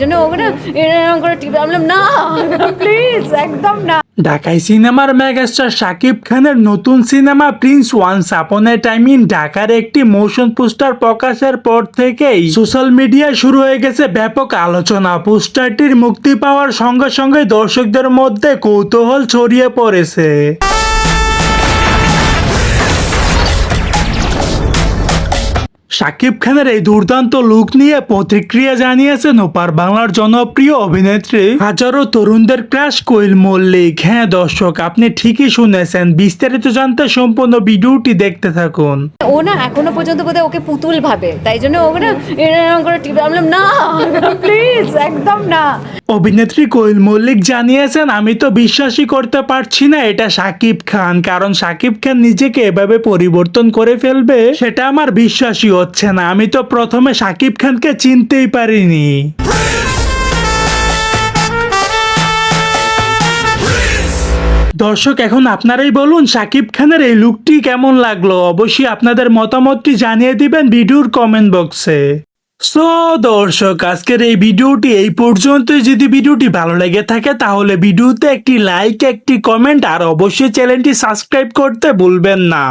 জন্য ওকে এরকম করে টিপে বললাম, না প্লিজ একদম না। ঢাকায় সিনেমার মেগাস্টার শাকিব খানের নতুন cinema prince once upon time in ঢাকার একটি মোশন পোস্টার প্রকাশের পর থেকেই সোশ্যাল মিডিয়ায় শুরু হয়ে গেছে ব্যাপক আলোচনা। পোস্টারটির মুক্তি পাওয়ার সঙ্গে সঙ্গে দর্শকদের মধ্যে কৌতূহল ছড়িয়ে পড়েছে। শাকিব খানের এই দুর্দান্ত লুক নিয়ে প্রতিক্রিয়া জানিয়েছেন ওপার বাংলার জনপ্রিয় অভিনেত্রী। হাজারো তরুণদের ক্রাশ কোয়েল মল্লিক। হ্যাঁ দর্শক আপনি ঠিকই শুনেছেন। বিস্তারিত জানতে সম্পূর্ণ ভিডিওটি দেখতে থাকুন। ও না এখনও পর্যন্ত বোধহয় ওকে পুতুল ভাবে। তাই জন্য ওকে না এরকম করে টিপে বললাম, না প্লিজ একদম না। অভিনেত্রী কোয়েল মল্লিক জানিয়েছেন আমি তো বিশ্বাসই করতে পারছি না এটা শাকিব খান। কারণ শাকিব খান নিজেকে এভাবে পরিবর্তন করে ফেলবে সেটা আমার বিশ্বাসই হচ্ছে না। আমি তো প্রথমে শাকিব খানকে চিনতেই পারিনি। দর্শক, এখন আপনারাই বলুন শাকিব খানের এই লুকটি কেমন লাগল? অবশ্যই আপনাদের মতামতটি জানিয়ে দিবেন ভিডিওর কমেন্ট বক্সে সো দর্শক, আজকের এই ভিডিওটি এই পর্যন্তই। যদি ভিডিওটি ভালো লেগে থাকে, তাহলে ভিডিওতে একটি লাইক একটি কমেন্ট আর অবশ্যই চ্যানেলটি সাবস্ক্রাইব করতে ভুলবেন না।